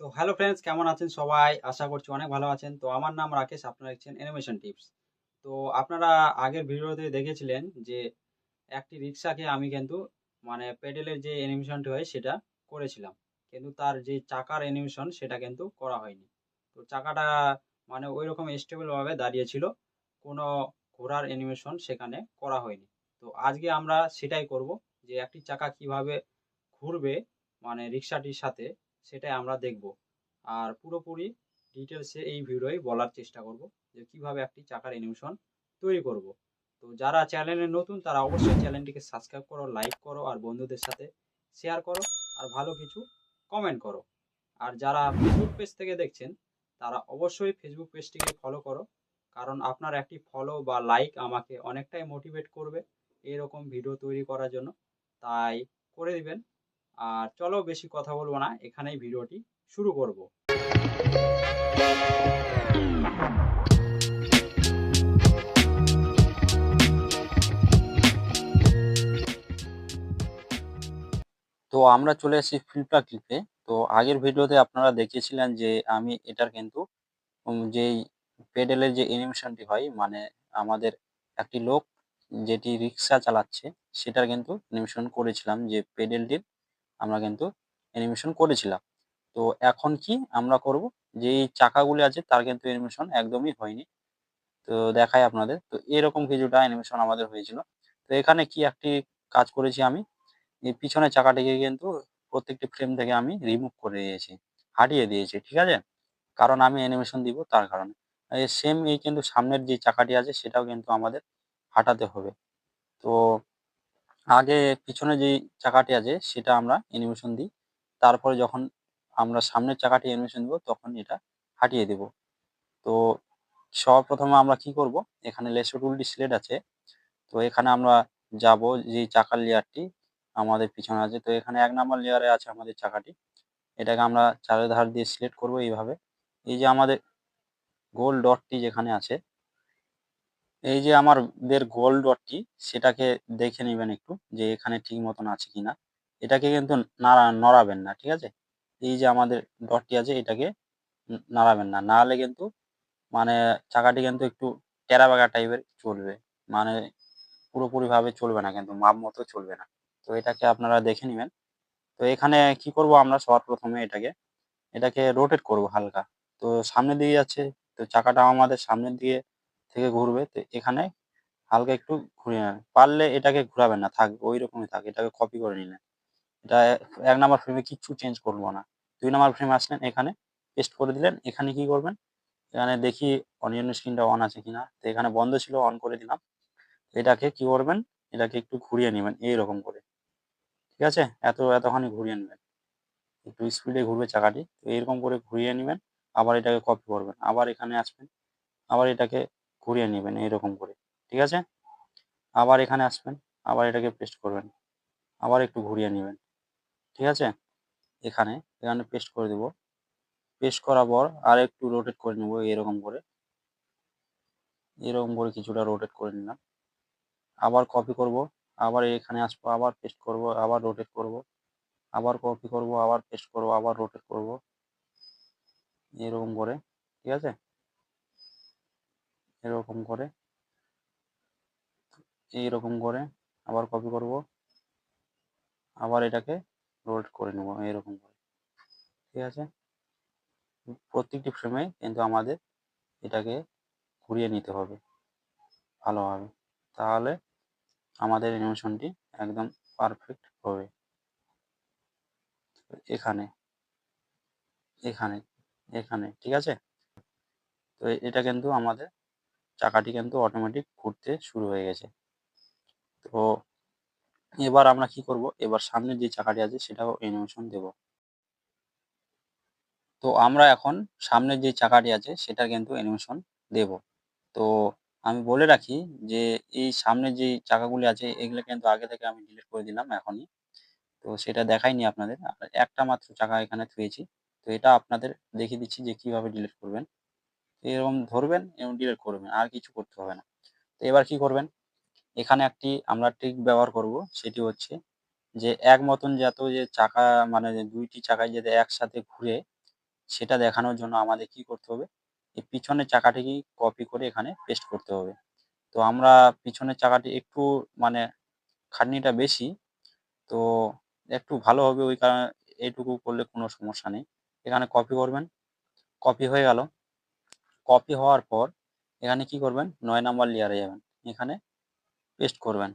তো hello friends কেমন আছেন সবাই? আশা করছি অনেক ভালো আছেন। তো আমার নাম রাকেশ, আপনারা দেখছেন অ্যানিমেশন টিপস তো আপনারা আগের ভিডিওতে দেখেছিলেন যে একটি রিক্সাকে আমি কিন্তু মানে পেডেলের যে অ্যানিমেশনটি হয় সেটা করেছিলাম। কিন্তু তার যে চাকার অ্যানিমেশন সেটা কিন্তু করা হয়নি। তো চাকাটা মানে ওই রকম স্টেবলভাবে দাঁড়িয়েছিল কোনো ঘোড়ার অ্যানিমেশন সেখানে করা হয়নি। তো আজকে আমরা সেটাই করব যে একটি চাকা কীভাবে ঘুরবে মানে রিক্সাটির সাথে সেটাই আমরা দেখব। আর পুরোপুরি ডিটেলসে এই ভিডিওয় বলার চেষ্টা করব যে কীভাবে একটি চাকার অ্যানিমেশন তৈরি করব। তো যারা চ্যানেলে নতুন, তারা অবশ্যই চ্যানেলটিকে সাবস্ক্রাইব করো লাইক করো, আর বন্ধুদের সাথে শেয়ার করো, আর ভালো কিছু কমেন্ট করো। আর যারা ফেসবুক পেজ থেকে দেখছেন, তারা অবশ্যই ফেসবুক পেজটিকে ফলো করো, কারণ আপনার একটি ফলো বা লাইক আমাকে অনেকটাই মোটিভেট করবে এরকম ভিডিও তৈরি করার জন্য। তাই করে দিবেন। আর চলো বেশি কথা বলব না, এখানেই ভিডিওটি শুরু করব। তো আমরা চলে এসেছি ফিল্পা ক্লিপে তো আগের ভিডিওতে আপনারা দেখিয়েছিলেন যে আমি এটার কিন্তু যেই পেডেলের যে অ্যানিমেশনটি হয় মানে আমাদের একটি লোক যেটি রিক্সা চালাচ্ছে, সেটার কিন্তু অ্যানিমেশন করেছিলাম যে পেডেলটির আমরা কিন্তু অ্যানিমেশন করেছিলাম। তো এখন কি আমরা করব? যে এই চাকাগুলি আছে তার কিন্তু অ্যানিমেশন একদমই হয়নি। তো দেখাই আপনাদের। তো এরকম কিছুটা অ্যানিমেশন আমাদের হয়েছিল। তো এখানে কি একটি কাজ করেছি আমি? এই পিছনের চাকাটিকে কিন্তু প্রত্যেকটি ফ্রেম থেকে আমি রিমুভ করে দিয়েছি হাটিয়ে দিয়েছি, ঠিক আছে? কারণ আমি অ্যানিমেশন দিব তার কারণে। সেম এই কিন্তু সামনের যে চাকাটি আছে সেটাও কিন্তু আমাদের হাঁটাতে হবে। তো আগে পিছনে যেই চাকাটি আছে, সেটা আমরা অ্যানিমেশন দিই। তারপরে যখন আমরা সামনের চাকাটি অ্যানিমেশন দিব, তখন এটা হাঁটিয়ে দেব। তো সর্বপ্রথমে আমরা কি করব? এখানে লেসো টুলটি সিলেক্ট আছে। তো এখানে আমরা যাব যে চাকার লেয়ারটি আমাদের পিছনে আছে। তো এখানে এক নাম্বার লেয়ারে আছে আমাদের চাকাটি। এটাকে আমরা চারের চারিধার দিয়ে সিলেক্ট করব এইভাবে। এই যে আমাদের গোল ডটটি যেখানে আছে এই যে আমাদের গোল ডটটি সেটাকে দেখে নেবেন একটু যে এখানে ঠিক মতন আছে কিনা। এটাকে কিন্তু নাড়া, নড়াবেন না, ঠিক আছে? এই যে আমাদের ডটটি আছে, এটাকে নাড়াবেন না। নাড়ালে কিন্তু মানে চাকাটি কিন্তু একটু টেরা বাগা টাইপের চলবে। মানে পুরোপুরিভাবে চলবে না কিন্তু, মাপ মতো চলবে না। তো এটাকে আপনারা দেখে নেবেন। তো এখানে কি করব আমরা সবার প্রথমে এটাকে এটাকে রোটেট করব হালকা। তো সামনের দিকে যাচ্ছে, তো চাকাটা আমাদের সামনের দিকে থেকে ঘুরবে, তো এখানে হালকা একটু ঘুরিয়ে নেন পারলে এটাকে ঘুরাবেন না, থাক, ওই রকমই থাক, এটাকে কপি করে নিলেন। এটা এক নাম্বার ফ্রেমে কিচ্ছু চেঞ্জ করব না। দুই নাম্বার ফ্রেমে আসলেন, এখানে পেস্ট করে দিলেন, এখানে কি করবেন? এখানে দেখি অনিয়ন স্ক্রিনটা অন আছে কিনা। তো এখানে বন্ধ ছিল অন করে দিলাম। এটাকে কি করবেন? এটাকে একটু ঘুরিয়ে নেবেন, এইরকম করে। ঠিক আছে? এত, এতখানি ঘুরিয়ে নেবেন। একটু স্পিডে ঘুরবে চাকাটি, তো এরকম করে ঘুরিয়ে নেবেন, আবার এটাকে কপি করবেন, আবার এখানে আসবেন, আবার এটাকে ঘুরিয়ে নেবেন এইরকম করে, ঠিক আছে? আবার এখানে আসবেন, আবার এটাকে পেস্ট করবেন, আবার একটু ঘুরিয়ে নেবেন, ঠিক আছে? এখানে এখানে পেস্ট করে দেব পেস্ট করার পর আর একটু রোটেট করে নেব এরকম করে এরকম করে কিছুটা রোটেট করে নিলাম, আবার কপি করব, আবার এখানে আসব, আবার পেস্ট করব, আবার রোটেট করব, আবার কপি করব, আবার পেস্ট করব, আবার রোটেট করব, এরকম করে, ঠিক আছে? এরকম করে। এইরকম করে আবার কপি করব। আবার এটাকে রোটেট করে নেব এরকম করে। ঠিক আছে? প্রত্যেকটি ফ্রেমে কিন্তু আমাদের এটাকে ঘুরিয়ে নিতে হবে ভালোভাবে। তাহলে আমাদের অ্যানিমেশনটি একদম পারফেক্ট হবে। এখানে এখানে এখানে, ঠিক আছে? তো এটা কিন্তু আমাদের চাকাটি কিন্তু অটোমেটিক ঘুরতে শুরু হয়ে গেছে। তো এবার আমরা কি করব? এবার সামনে যে চাকাটি আছে সেটাও অ্যানিমেশন দেব। তো আমরা এখন সামনে যে চাকাটি আছে সেটা কিন্তু অ্যানিমেশন দেব। তো আমি বলে রাখি যে এই সামনে যে চাকাগুলি আছে এগুলো কিন্তু আগে থেকে আমি ডিলিট করে দিলাম এখনই। তো সেটা দেখাইনি আপনাদের। একটা মাত্র চাকা এখানে থুয়েছি। তো এটা আপনাদের দেখিয়ে দিচ্ছি যে কীভাবে ডিলিট করবেন। এরকম ধরবেন এবং ডিলিট করবেন, আর কিছু করতে হবে না। তো এবার কি করবেন? এখানে একটি আমরা ট্রিক ব্যবহার করব, সেটি হচ্ছে যে এক মতন যত যে চাকা মানে দুইটি চাকায় যাতে একসাথে ঘুরে সেটা দেখানোর জন্য আমাদের কি করতে হবে? এই পিছনের চাকাটিকে কপি করে এখানে পেস্ট করতে হবে। তো আমরা পিছনের চাকাটি একটু মানে খাটনিটা বেশি, তো একটু ভালো হবে ওই কারণে, এইটুকু করলে কোনো সমস্যা নেই। এখানে কপি করবেন কপি হয়ে গেল। কপি হওয়ার পর এখানে কি করবেন? নয় নাম্বার লেয়ারে যাবেন। এখানে পেস্ট করবেন।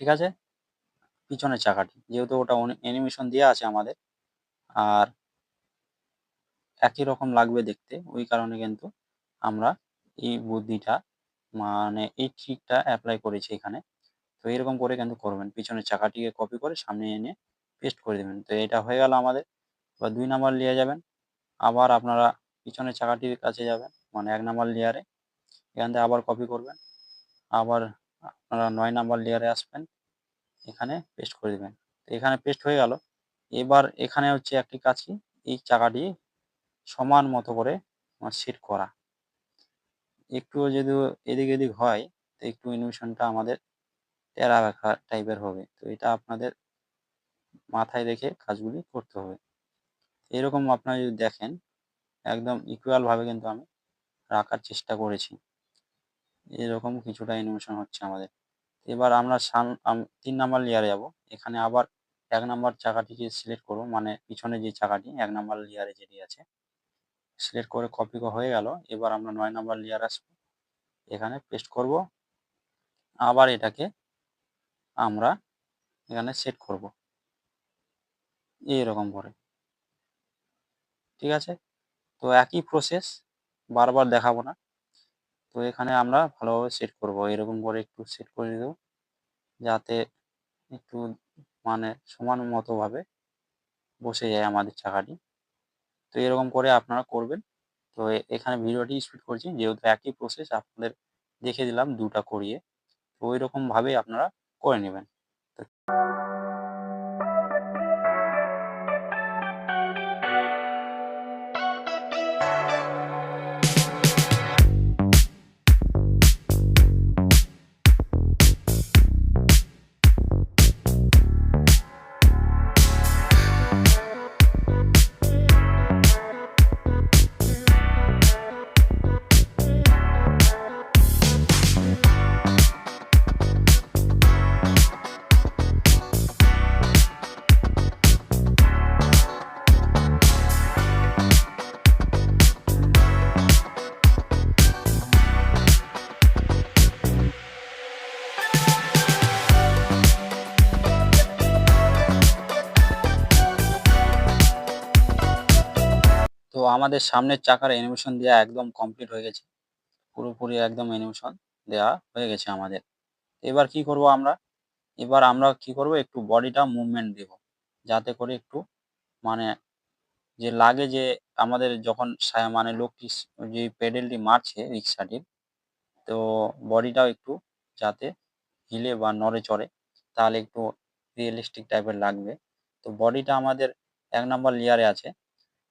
ঠিক আছে? পিছনের চাকাটি। যেহেতু ওটা অ্যানিমেশন দেওয়া আছে আমাদের। আর একই রকম লাগবে দেখতে। ওই কারণে কিন্তু আমরা এই বুদ্ধিটা মানে এই ট্রিকটা অ্যাপ্লাই করেছি এখানে। তো এরকম করে কিন্তু করবেন। পিছনের চাকাটিকে কপি করে সামনে এনে পেস্ট করে দেবেন। তো এটা হয়ে গেল আমাদের। এবার দুই নাম্বার নিয়ে যাবেন। আবার আপনারা পিছনের চাকাটির কাছে যাবেন মানে এক নাম্বার লেয়ারে এখান থেকে আবার কপি করবেন। আবার আপনারা নয় নাম্বার লেয়ারে আসবেন। এখানে পেস্ট করে দেবেন। এখানে পেস্ট হয়ে গেল। এবার এখানে হচ্ছে একটি কাছি এই চাকাটি সমান মতো করে সেট করা। একটু যদি এদিক এদিক হয়, তো একটু অ্যানিমেশনটা আমাদের টেরা রাখা টাইপের হবে। তো এটা আপনাদের মাথায় রেখে কাজগুলি করতে হবে। এরকম আপনারা যদি দেখেন একদম ইকুয়াল ভাবে কিন্তু আমি রাখার চেষ্টা করেছি। এরকম কিছুটা অ্যানিমেশন হচ্ছে আমাদের। এবার আমরা তিন নাম্বার লেয়ারে যাব। এখানে আবার এক নাম্বার চাকাটিকে সিলেক্ট করব। মানে পিছনে যে চাকাটি, এক নাম্বার লেয়ারে যেটি আছে সিলেক্ট করে কপি হয়ে গেল। এবার আমরা নয় নাম্বার লেয়ার আসব। এখানে পেস্ট করব। আবার এটাকে আমরা এখানে সেট করব। এইরকম করে। ঠিক আছে? তো একই প্রসেস বারবার দেখাবো না। তো এখানে আমরা ভালোভাবে সেট করব, এরকম করে একটু সেট করে দেব যাতে একটু মানে সমান মতোভাবে বসে যায় আমাদের চাকাটি। তো এরকম করে আপনারা করবেন। তো এখানে ভিডিওটি স্পিড করছি, যেহেতু একই প্রসেস আপনাদের দেখে দিলাম দুটা করিয়ে। তো ওই রকমভাবেই আপনারা করে নেবেন। তো আমাদের সামনের চাকার অ্যানিমেশন দেওয়া একদম কমপ্লিট হয়ে গেছে। পুরোপুরি একদম অ্যানিমেশন দেওয়া হয়ে গেছে আমাদের। এবার কি করব আমরা? এবার আমরা কি করব? একটু বডিটা মুভমেন্ট দেব। যাতে করে একটু মানে যে লাগে যে আমাদের যখন মানে লোকটি যে পেডেলটি মারছে রিক্সাটির তো বডিটাও একটু যাতে হিলে বা নড়ে চড়ে, তাহলে একটু রিয়েলিস্টিক টাইপের লাগবে। তো বডিটা আমাদের এক নম্বর লেয়ারে আছে।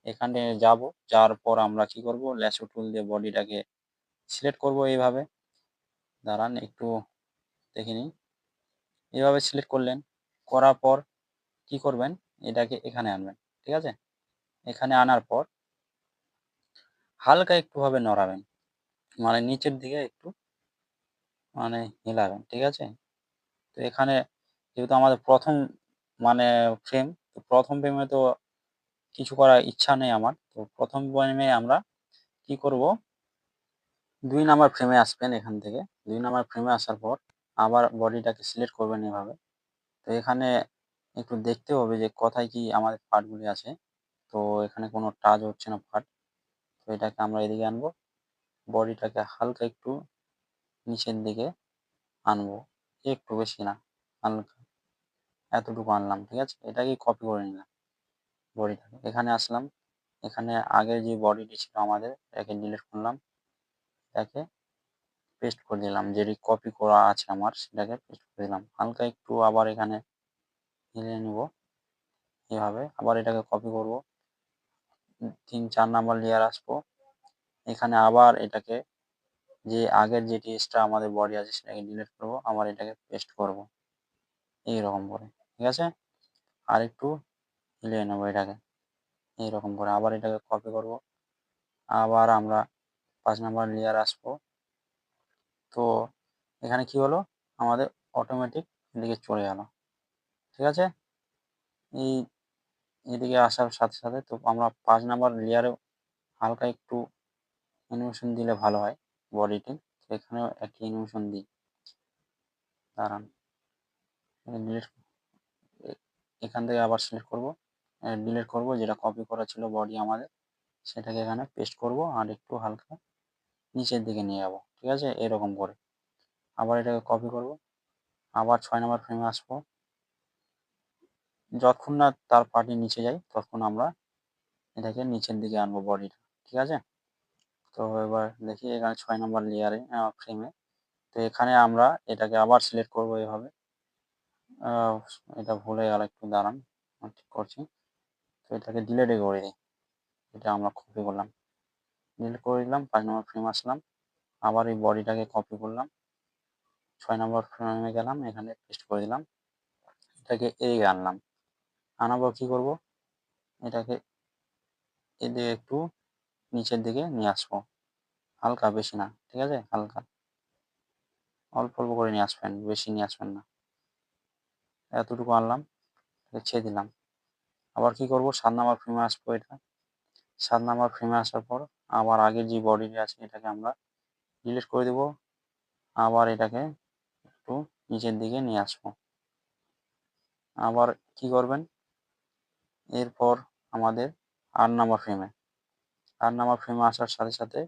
এখানে যাব, যাওয়ার পর আমরা কি করব? ল্যাসো টুল দিয়ে বডিটাকে সিলেক্ট করব এইভাবে। দাঁড়ান, একটু দেখে নিই। এইভাবে সিলেক্ট করলেন। করার পর কি করবেন? এটাকে এখানে আনবেন, ঠিক আছে? এখানে আনার পর হালকা একটুভাবে নড়াবেন। মানে নিচের দিকে একটু মানে হিলাবেন, ঠিক আছে? তো এখানে যেহেতু আমাদের প্রথম মানে ফ্রেম তো প্রথম ফ্রেমে তো কিছু করার ইচ্ছা নেই আমার। তো প্রথম ফ্রেমে আমরা কি করব? দুই নাম্বার ফ্রেমে আসবেন এখান থেকে। দুই নাম্বার ফ্রেমে আসার পর আবার বডিটাকে সিলেক্ট করবেন এভাবে। তো এখানে একটু দেখতে হবে যে কোথায় কি আমাদের পার্টগুলি আছে। তো এখানে কোনো টাচ হচ্ছে না পার্ট তো এটাকে আমরা এদিকে আনব। বডিটাকে হালকা একটু নিচের দিকে আনব। একটু বেশি না, হালকা। এতটুকু আনলাম, ঠিক আছে? এটাকে কপি করে নিলাম? বডিটাকে এখানে আসলাম। এখানে আগের যে বডিটি ছিল আমাদের এটাকে ডিলিট করলাম। এটাকে পেস্ট করে দিলাম। যেটি কপি করা আছে আমার, সেটাকে পেস্ট করে দিলাম। হালকা একটু আবার এখানে হিলিয়ে নিব। এভাবে আবার এটাকে কপি করব। তিন, চার নাম্বার লেয়ার আসব। এখানে আবার এটাকে যে আগের যে এক্সট্রা আমাদের বডি আছে, সেটাকে ডিলিট করব। আবার এটাকে পেস্ট করব। এই রকম করে। ঠিক আছে? আর একটু হিলিয়ে নেব এটাকে। এইরকম করে আবার এটাকে কপি করব। আবার আমরা পাঁচ নাম্বার লেয়ার আসব। তো এখানে কি হলো? আমাদের অটোমেটিক এদিকে চলে গেল ঠিক আছে? এই এদিকে আসার সাথে সাথে তো আমরা পাঁচ নাম্বার লেয়ারে হালকা একটু অ্যানিমেশন দিলে ভালো হয় বডিটি এখানেও একটি অ্যানিমেশন দিই। দাঁড়ান। এখান থেকে আবার সিলেক্ট করব। ডিলিট করব, যেটা কপি করা ছিল বডি আমাদের, সেটাকে এখানে পেস্ট করব আর একটু হালকা নিচের দিকে নিয়ে যাব, ঠিক আছে? এরকম করে। আবার এটাকে কপি করব। আবার ছয় নম্বর ফ্রেমে আসব। যতক্ষণ না তার পার্টি নিচে যায়, ততক্ষণ আমরা এটাকে নিচের দিকে আনব বডিটা ঠিক আছে? তো এবার দেখি এখানে ছয় নম্বর লেয়ারে ফ্রেমে তো এখানে আমরা এটাকে আবার সিলেক্ট করব এভাবে। এটা ভুলে গেল, একটু দাঁড়ান ঠিক করছি। এটাকে ডিলেটে করে দিই এটা আমরা কপি করলাম। ডিলিট করে দিলাম, পাঁচ নম্বর ফ্রেম আসলাম। আবার এই বডিটাকে কপি করলাম। ছয় নম্বর ফ্রেমে গেলাম, এখানে পেস্ট করে দিলাম। এটাকে এদিকে আনলাম। আনার পর কী করব? এটাকে এদিকে একটু নিচের দিকে নিয়ে আসব। হালকা বেশি না, ঠিক আছে? হালকা। অল্প অল্প করে নিয়ে আসবেন, বেশি নিয়ে আসবেন না। এতটুকু আনলাম ছেড়ে দিলাম। আবার কি করব? সাত নাম্বার ফ্রেমে আসব এটা। সাত নাম্বার ফ্রেমে আসার পর আবার আগের যে বডিটি আছে এটাকে আমরা ডিলিট করে দেব। আবার এটাকে একটু নিচের দিকে নিয়ে আসব। আবার কি করবেন? এরপর আমাদের আট নাম্বার ফ্রেমে আট নাম্বার ফ্রেমে আসার সাথে সাথে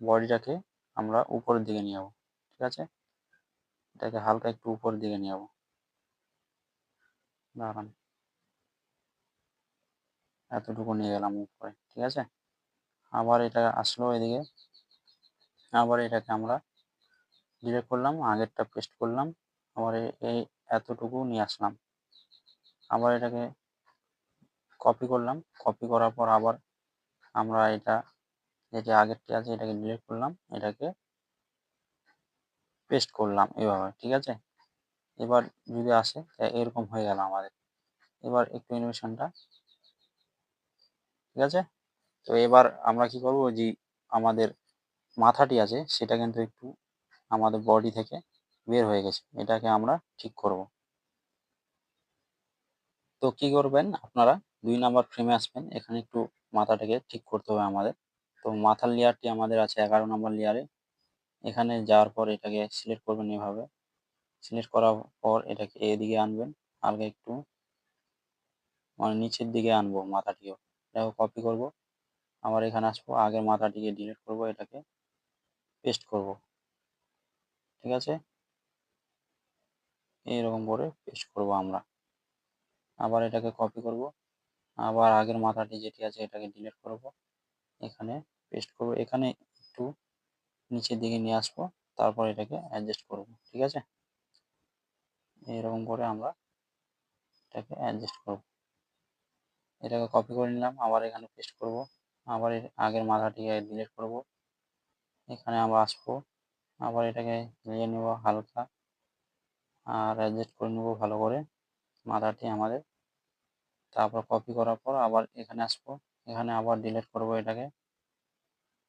বডিটাকে আমরা উপরের দিকে নিয়ে যাব, ঠিক আছে? এটাকে হালকা একটু উপরের দিকে নিয়ে যাব। দাঁড়ান। এতটুকু নিয়ে গেলাম উপরে ঠিক আছে? আবার এটা আসলো এদিকে। আবার এটাকে আমরা ডিলেট করলাম, আগেরটা পেস্ট করলাম, আবার এই এতটুকু নিয়ে আসলাম। আবার এটাকে কপি করলাম কপি করার পর আবার আমরা এটা যেটি আগেরটি আছে, এটাকে ডিলিট করলাম, এটাকে পেস্ট করলাম এভাবে, ঠিক আছে? এবার যদি আসে এরকম হয়ে গেল আমাদের। এবার একটু অ্যানিমেশনটা ঠিক আছে? তো এবার আমরা কি করব? যে আমাদের মাথাটি আছে, সেটা কিন্তু একটু আমাদের বডি থেকে বের হয়ে গেছে। এটাকে আমরা ঠিক করব। তো কি করবেন আপনারা? দুই নাম্বার ফ্রেমে আসবেন। এখানে একটু মাথাটাকে ঠিক করতে হবে আমাদের। তো মাথার লেয়ারটি আমাদের আছে এগারো নম্বর লেয়ারে এখানে যাওয়ার পর এটাকে সিলেক্ট করবেন এভাবে। সিলেক্ট করার পর এটাকে এদিকে আনবেন। হালকা একটু মানে নিচের দিকে আনব মাথাটিও। এটাকে কপি করব। আবার এখানে আসব, আগের মাথাটিকে ডিলিট করব, এটাকে পেস্ট করব। ঠিক আছে? এইরকম করে পেস্ট করব আমরা। আবার এটাকে কপি করব। আবার আগের মাথাটি যেটি আছে, এটাকে ডিলিট করব। এখানে পেস্ট করব। এখানে একটু নিচের দিকে নিয়ে আসব, তারপর এটাকে অ্যাডজাস্ট করব। ঠিক আছে? এরকম করে আমরা এটাকে অ্যাডজাস্ট করব। এটাকে কপি করে নিলাম, আবার এখানে পেস্ট করব, আবার আগের মাথাটিকে ডিলিট করব। এখানে আমরা আসব, আবার এটাকে নিয়ে নেব হালকা, আর অ্যাডজাস্ট করে নেব ভালো করে মাথাটি আমাদের। তারপর কপি করার পর আবার এখানে আসব, এখানে আবার ডিলিট করব এটাকে।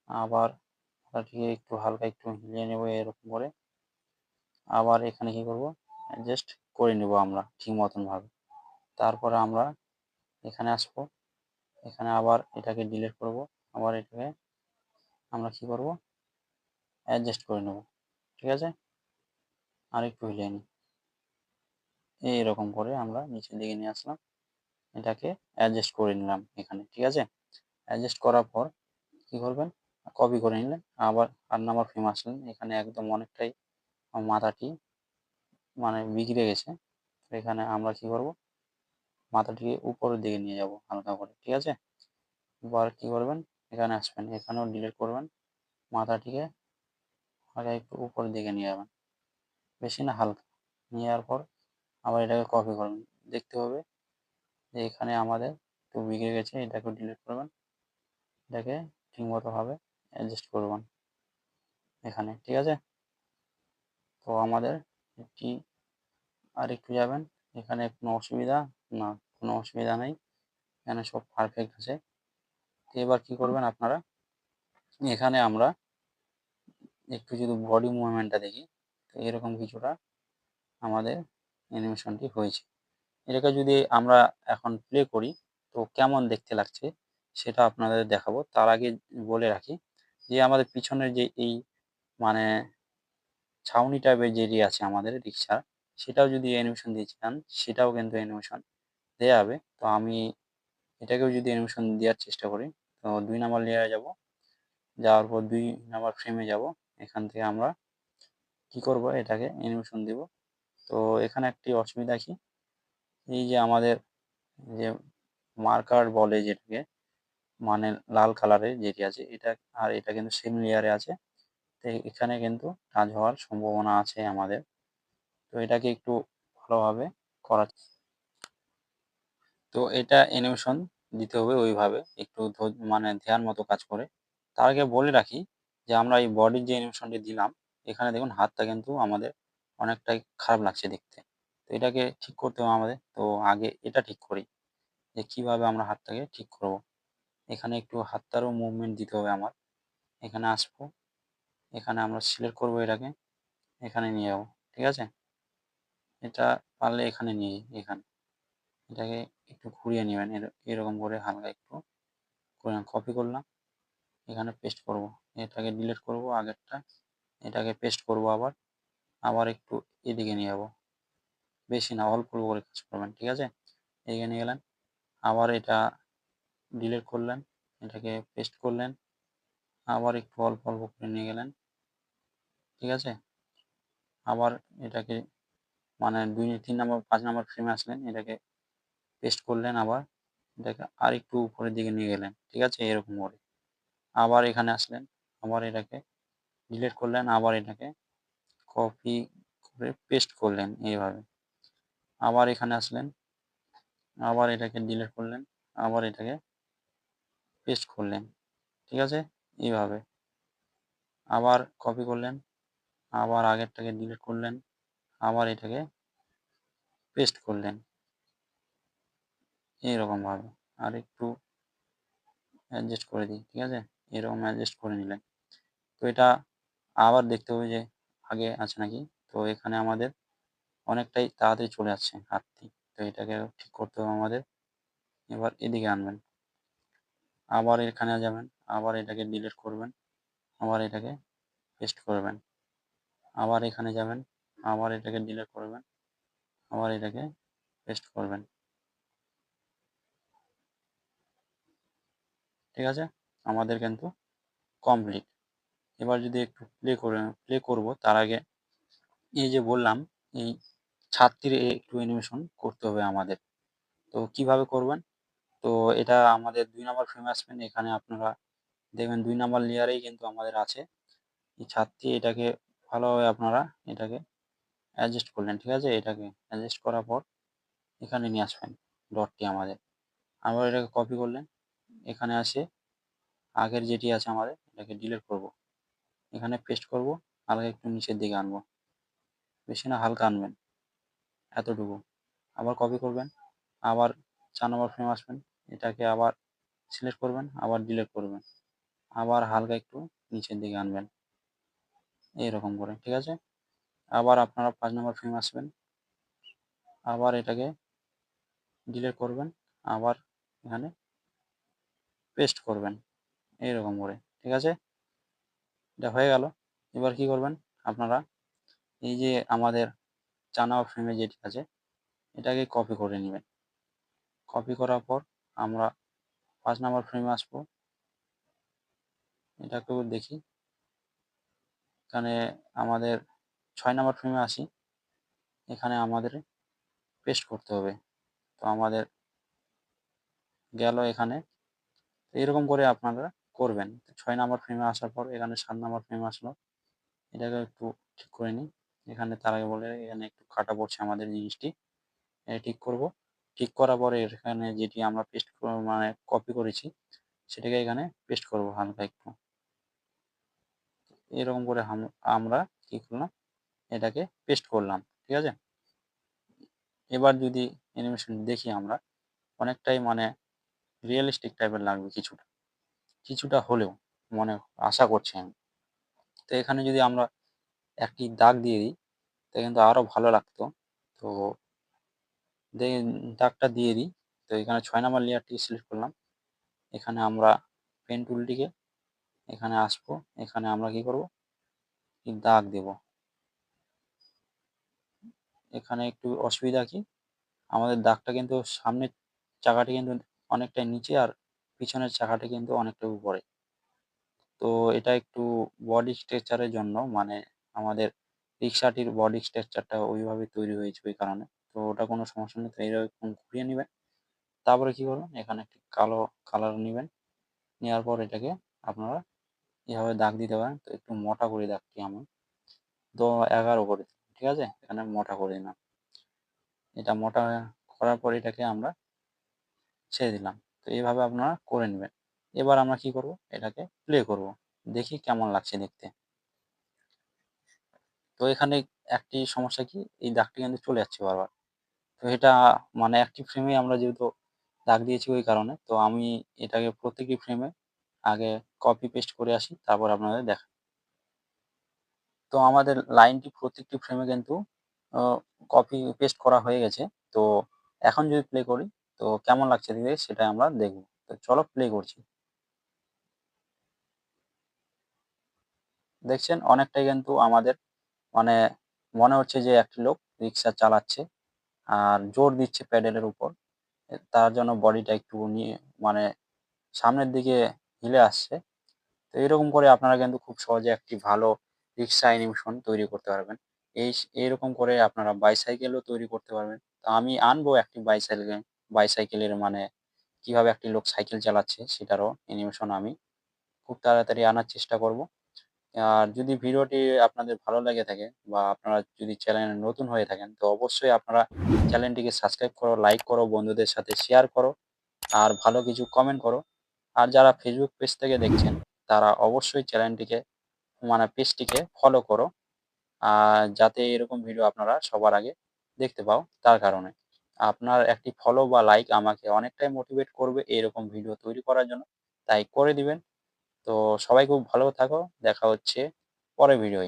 আবার মাথাটিকে একটু হালকা একটু হিলিয়ে নেব এরকম করে। আবার এখানে কি করব? অ্যাডজাস্ট করে নেব আমরা ঠিক মতন ভাবে তারপরে আমরা এখানে আসব। এখানে আবার এটাকে ডিলিট করব। আবার এটাকে আমরা কি করব? অ্যাডজাস্ট করে নেব। ঠিক আছে? আর একটু হিলিয়ে নিই। এইরকম করে আমরা নিচের দিকে নিয়ে আসলাম। এটাকে অ্যাডজাস্ট করে নিলাম এখানে। ঠিক আছে? অ্যাডজাস্ট করার পর কি করবেন? কপি করে নিলেন। আবার আর নাম্বার ফ্রেম আসলেন। এখানে একদম অনেকটাই মাথাটি মানে বিগড়ে গেছে। এখানে আমরা কি করব? মাথাটিকে উপরের দিকে নিয়ে যাব হালকা করে, ঠিক আছে? এবার কি করবেন? এখানে আসবেন, এখানেও ডিলিট করবেন। মাথাটিকে হালকা একটু উপরের দিকে নিয়ে যাবেন। বেশি না, হালকা। নিয়ে যাওয়ার পর আবার এটাকে কপি করবেন। দেখতে হবে যে এখানে আমাদের একটু বিগড়ে গেছে এটাকে ডিলিট করবেন। এটাকে ঠিকমতোভাবে অ্যাডজাস্ট করবেন এখানে, ঠিক আছে? তো আমাদের একটি আর একটু যাবেন। এখানে কোনো অসুবিধা না। কোনো অসুবিধা নেই। এখানে সব পারফেক্ট আছে। এবার কি করবেন আপনারা? এখানে আমরা একটু যদি বডি মুভমেন্টটা দেখি, তো এরকম কিছুটা আমাদের অ্যানিমেশনটি হয়েছে। এটাকে যদি আমরা এখন প্লে করি, তো কেমন দেখতে লাগছে সেটা আপনাদের দেখাবো। তার আগে বলে রাখি যে, আমাদের পিছনের যে এই মানে ছাউনি টাইপের যেটি আছে আমাদের রিক্সার সেটাও যদি অ্যানিমেশন দিয়ে চান, সেটাও কিন্তু অ্যানিমেশন দেওয়া যাবে তো আমি এটাকেও যদি অ্যানিমেশন দেওয়ার চেষ্টা করি, তো দুই নাম্বার লেয়ারে যাব। যাওয়ার পর দুই নাম্বার ফ্রেমে যাব। এখান থেকে আমরা কি করব? এটাকে অ্যানিমেশন দেব। তো এখানে একটি অসুবিধা কি? এই যে আমাদের যে মার্কার বলে যেটাকে মানে লাল কালারের যেটি আছে, এটা আর এটা কিন্তু সেম লেয়ারে আছে। তো এখানে কিন্তু কাজ হওয়ার সম্ভাবনা আছে আমাদের। তো এটাকে একটু ভালোভাবে করা তো এটা অ্যানিমেশন দিতে হবে ওইভাবে। একটু মানে ধ্যান মতো কাজ করে। তার আগে বলে রাখি যে, আমরা এই বডির যে অ্যানিমেশনটি দিলাম, এখানে দেখুন হাতটা কিন্তু আমাদের অনেকটাই খারাপ লাগছে দেখতে। তো এটাকে ঠিক করতে হবে আমাদের। তো আগে এটা ঠিক করি যে, কীভাবে আমরা হাতটাকে ঠিক করব। এখানে একটু হাতটারও মুভমেন্ট দিতে হবে আমার। এখানে আসব। এখানে আমরা সিলেক্ট করব এটাকে। এখানে নিয়ে যাব। ঠিক আছে? এটা পারলে এখানে নিয়ে এখানে। এটাকে একটু ঘুরিয়ে নেবেন। এরকম করে হালকা একটু কপি করলাম। এখানে পেস্ট করব। এটাকে ডিলিট করব আগেরটা। এটাকে পেস্ট করব আবার। আবার একটু এদিকে নিয়ে যাব। বেশি না, অল্প অল্প করে কাজ করবেন, ঠিক আছে? এদিকে নিয়ে গেলেন। আবার এটা ডিলিট করলেন। এটাকে পেস্ট করলেন। আবার একটু অল্প অল্প করে নিয়ে গেলেন। ঠিক আছে? আবার এটাকে মানে দুই, তিন নম্বর, পাঁচ নম্বর ফ্রেমে আসলেন। এটাকে পেস্ট করলেন আবার, এটাকে আর একটু উপরের দিকে নিয়ে গেলেন, ঠিক আছে? এরকম করে। আবার এখানে আসলেন, আবার এটাকে ডিলিট করলেন, আবার এটাকে কপি করে পেস্ট করলেন এইভাবে। আবার এখানে আসলেন, আবার এটাকে ডিলিট করলেন, আবার এটাকে পেস্ট করলেন, ঠিক আছে? এইভাবে। আবার কপি করলেন, আবার আগেরটাকে ডিলিট করলেন, আবার এটাকে পেস্ট করলেন। এইরকমভাবে আর একটু অ্যাডজাস্ট করে দিই, ঠিক আছে? এরকম অ্যাডজাস্ট করে নিলেন তো এটা আবার দেখতে হবে যে আগে আছে নাকি? তো এখানে আমাদের অনেকটাই তাড়াতাড়ি চলে আসছে হাতটি। তো এটাকে ঠিক করতে হবে আমাদের। এবার এদিকে আনবেন। আবার এখানে যাবেন, আবার এটাকে ডিলিট করবেন, আবার এটাকে পেস্ট করবেন। আবার এখানে যাবেন, আবার এটাকে ডিলিট করবেন, আবার এটাকে পেস্ট করবেন। ঠিক আছে? আমাদের কিন্তু কমপ্লিট এবার যদি একটু প্লে করে প্লে করব, তার আগে এই যে বললাম, এই ছাদটির একটু অ্যানিমেশন করতে হবে আমাদের। তো কীভাবে করবেন? তো এটা আমাদের দুই নম্বর ফ্রেমে আসবেন এখানে আপনারা দেখবেন দুই নম্বর লেয়ারেই কিন্তু আমাদের আছে। এই ছাত্রী এটাকে ভালোভাবে আপনারা এটাকে অ্যাডজাস্ট করলেন, ঠিক আছে? এটাকে অ্যাডজাস্ট করার পর এখানে নিয়ে আসবেন ডটটি আমাদের। আবার এটাকে কপি করলেন। এখানে আসে। আগের যেটি আছে আমাদের, এটাকে ডিলিট করব। এখানে পেস্ট করব, হালকা একটু নিচের দিকে আনব। বেশি না, হালকা আনবেন। এতটুকু। আবার কপি করবেন, আবার চার নম্বর ফ্রেম আসবেন। এটাকে আবার সিলেক্ট করবেন, আবার ডিলিট করবেন। আবার হালকা একটু নিচের দিকে আনবেন। এইরকম করে, ঠিক আছে? আবার আপনারা পাঁচ নম্বর ফ্রেম আসবেন। আবার এটাকে ডিলিট করবেন, আবার এখানে পেস্ট করবেন, এইরকম করে, ঠিক আছে? এটা হয়ে গেল। এবার কি করবেন আপনারা? এই যে আমাদের নম্বর ফ্রেমে যেটি আছে, এটাকে কপি করে নেবেন। কপি করার পর আমরা পাঁচ নম্বর ফ্রেমে আসব। এটাকেও দেখি। এখানে আমাদের ছয় নম্বর ফ্রেমে আসি। এখানে আমাদের পেস্ট করতে হবে। তো আমাদের গেল এখানে। এরকম করে আপনারা করবেন। ছয় নম্বর ফ্রেমে আসার পর এখানে সাত নম্বর ফ্রেমে আসলো। এটাকে একটু ঠিক করে নিই। এখানে তার আগে বলে এখানে একটু কাটা পড়ছে আমাদের জিনিসটি। এটা ঠিক করব। ঠিক করার পরে এখানে যেটি আমরা পেস্ট মানে কপি করেছি, সেটাকে এখানে পেস্ট করব হালকা একটু। এরকম করে আমরা কি করলাম? এটাকে পেস্ট করলাম, ঠিক আছে? এবার যদি অ্যানিমেশন দেখি আমরা, অনেকটাই মানে রিয়েলিস্টিক টাইপের লাগবে কিছুটা। কিছুটা হলেও মনে আশা করছি আমি। তো এখানে যদি আমরা একটি দাগ দিয়ে দিই তো কিন্তু আরও ভালো লাগতো। তো দাগটা দিয়ে দিই। তো এখানে ছয় নাম্বার লেয়ারটি সিলেক্ট করলাম। এখানে আমরা পেন টুলটিকে এখানে আসব। এখানে আমরা কি করব? দাগ দেব। এখানে একটু অসুবিধা কি? আমাদের দাগটা কিন্তু সামনের চাকাটি কিন্তু অনেকটাই নিচে আর পিছনের চাকাটি কিন্তু অনেকটা উপরে। তো এটা একটু বডি স্ট্রাকচারের জন্য মানে আমাদের রিক্সাটির বডি স্ট্রাকচারটা ওইভাবে তৈরি হয়েছে ওই কারণে। তো ওটা কোনো সমস্যা নেই, তো এইরকম ঘুরিয়ে নেবেন। তারপরে কি করবেন? এখানে একটি কালো কালার নেবেন। নেওয়ার পর এটাকে আপনারা এভাবে দাগ দিতে পারেন, তো একটু মোটা করে দাগটি আমি তো এগারো করে ঠিক আছে? এখানে মোটা করে দিলাম। এটা মোটা করার পর এটাকে আমরা ছেড়ে দিলাম। তো এইভাবে আপনারা করে নেবেন। এবার আমরা কি করব? এটাকে প্লে করব। দেখি কেমন লাগছে দেখতে। তো এখানে একটি সমস্যা কি? এই দাগটি কিন্তু চলে যাচ্ছে বারবার। তো এটা মানে একটি ফ্রেমে আমরা যেহেতু দাগ দিয়েছি ওই কারণে, তো আমি এটাকে প্রত্যেকটি ফ্রেমে আগে কপি পেস্ট করে আসি, তারপর আপনাদের দেখা। তো আমাদের লাইনটি প্রত্যেকটি ফ্রেমে কিন্তু কপি পেস্ট করা হয়ে গেছে। তো এখন যদি প্লে করি তো কেমন লাগছে দিদি? সেটা আমরা দেখব। তো চলো প্লে করছি। দেখছেন? অনেকটাই কিন্তু আমাদের মানে মনে হচ্ছে যে একটি লোক রিক্সা চালাচ্ছে আর জোর দিচ্ছে প্যাডেলের উপর। তার জন্য বডিটা একটু নিয়ে মানে সামনের দিকে হিলে আসছে। তো এরকম করে আপনারা কিন্তু খুব সহজে একটি ভালো রিক্সা অ্যানিমেশন তৈরি করতে পারবেন। এই এরকম করে আপনারা বাইসাইকেলও তৈরি করতে পারবেন। তো আমি আনব একটি বাইসাইকেল বাইসাইকেলের মানে কীভাবে একটি লোক সাইকেল চালাচ্ছে সেটারও অ্যানিমেশন আমি খুব তাড়াতাড়ি আনার চেষ্টা করব। আর যদি ভিডিওটি আপনাদের ভালো লেগে থাকে বা আপনারা যদি চ্যানেলে নতুন হয়ে থাকেন, তো অবশ্যই আপনারা চ্যানেলটিকে সাবস্ক্রাইব করো লাইক করো, বন্ধুদের সাথে শেয়ার করো, আর ভালো কিছু কমেন্ট করো। আর যারা ফেসবুক পেজ থেকে দেখছেন, তারা অবশ্যই চ্যানেলটিকে মানে পেজটিকে ফলো করো। আর যাতে এরকম ভিডিও আপনারা সবার আগে দেখতে পাও, তার কারণে। আপনার একটি ফলো বা লাইক আমাকে অনেকটাই মোটিভেট করবে এরকম ভিডিও তৈরি করার জন্য। তাই করে দিবেন। তো সবাই খুব ভালো থাকো। দেখা হচ্ছে পরের ভিডিওয়